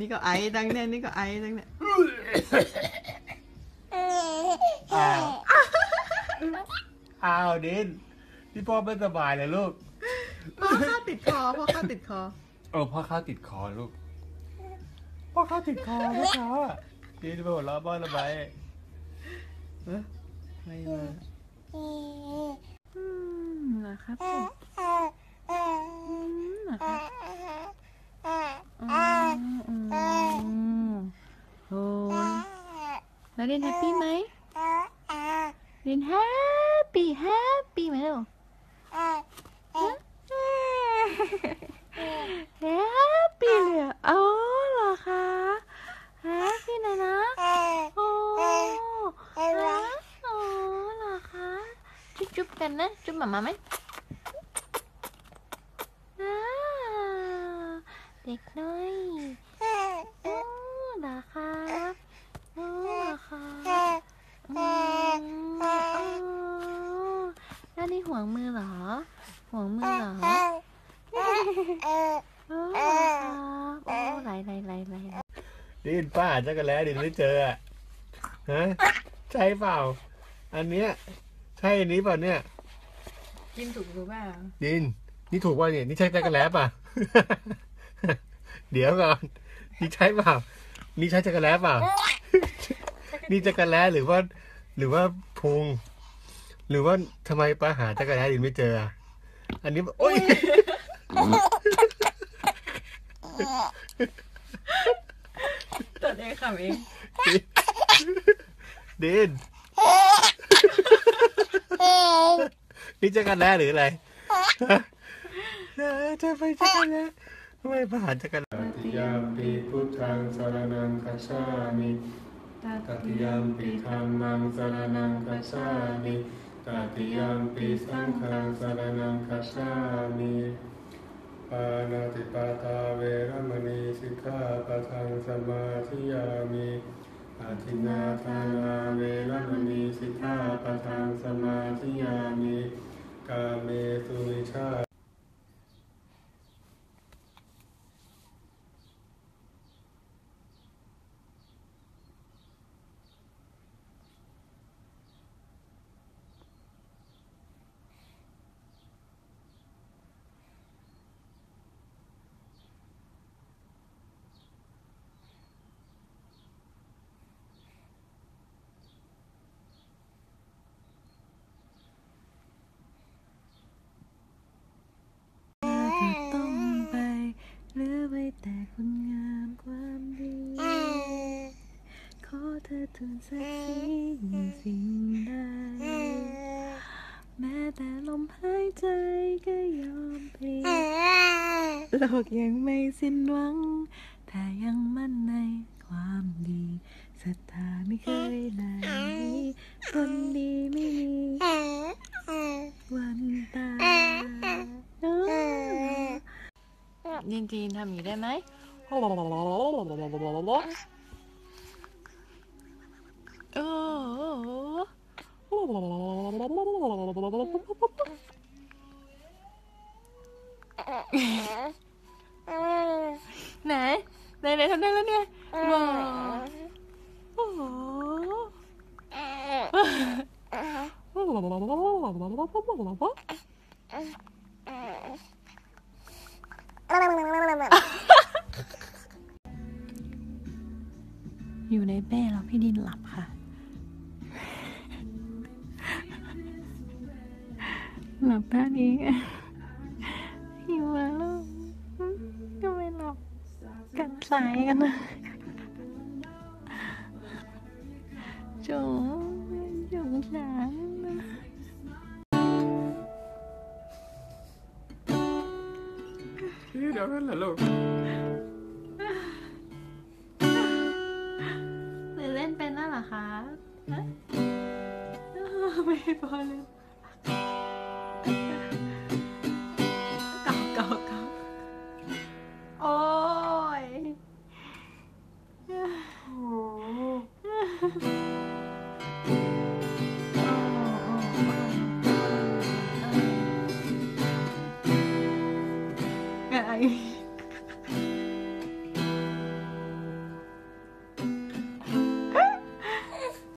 นี่ก็ไอดังเนี่ยนี่ก็ไอดังเนี่ยอ้าวอ้าวดินพี่พ่อไม่สบายเลยลูกพ่อข้าติดคอพ่อข้าติดคอเออพ่อข้าวติดคอลูกพ่อข้าวติดคอลูกค้าดินไปหัวเราะบ้านทำไมเออไม่มาอืมเหรอครับผมอืมเหรอครับอืมอืมโอ้ แล้วเรียนแฮปปี้ไหมเรียนแฮปปี้แฮปปี้ไหมลูกแฮปปี้เลยอะอ๋อเหรอคะแฮปปี้นะนะโอ้ฮะอ๋อเหรอคะจุ๊บจุ๊บกันนะจุ๊บหมามาไหมเด็กน้อยโอ้เหรอคะ คะอืมอ๋อแล้วนี่ห่วงมือเหรอ ห่วงมือเหรอโอ้หรอครับโอ้ไหลไหลไหลไหลดินป้าจักรแล้วดินไม่เจออะฮะใช่เปล่า อันเนี้ยใช่อันนี้เปล่าเนี่ย กินถูกหรือเปล่าดิน นี่ถูกป่ะเนี่ยนี่ใช่จักรแล้วป่ะ เดี๋ยวก่อนนี่ใช่เปล่านี่ใช่จักรแล้วเปล่า นี่จักรแล้วหรือว่า หรือว่าพุง หรือว่าทำไมป้าหาจักรแล้วดินไม่เจออะอันนี้โอ้ยตัวเองขำเองดินนี่จักรแล้วหรืออะไรฮะเออจะไปจักรแล้วทำไมป้าหาจักรแล้วติยามปีพุทธังสรนังคัจฉามิ ตติยมปิธรรมังสรนังคัจฉามิตติยมปิสังฆังสรนังคัจฉามิปานาติปาตาเวรมณีสิกขาปะทังสมาธิยามิอาทินนาทานาเวรมณีสิกขาปะทังสมาธิยามิกาเมสุวิชา จะต้องไปเหลือไว้แต่คุณงามความดี ข อเธอทูลสักสิ่งสิ่งใดแม้แต่ลมหายใจก็ยอมพลีโลกยังไม่สิ้นหวัง แต่ยังมั่นในความดีศรัทธาไม่เคยไหนคนดีไม่มี วันตายจริงๆทำอย่างนี้ได้ไหมเอ ไหนไหนไหนทำได้แล้วเนี่ยว้าวโอ้โหอยู่ในเป้แล้วพี่ดินหลับค่ะ หลับท่านี้หิวแล้วลูกก็ไม่หลับกันสายกันนะจุ๋มจุ๋มจ๋านะเดี๋ยวนั่นแหละลูกหรือเล่นเป็นนั่นเหรอคะฮะอ้าวไม่พอเลย ไง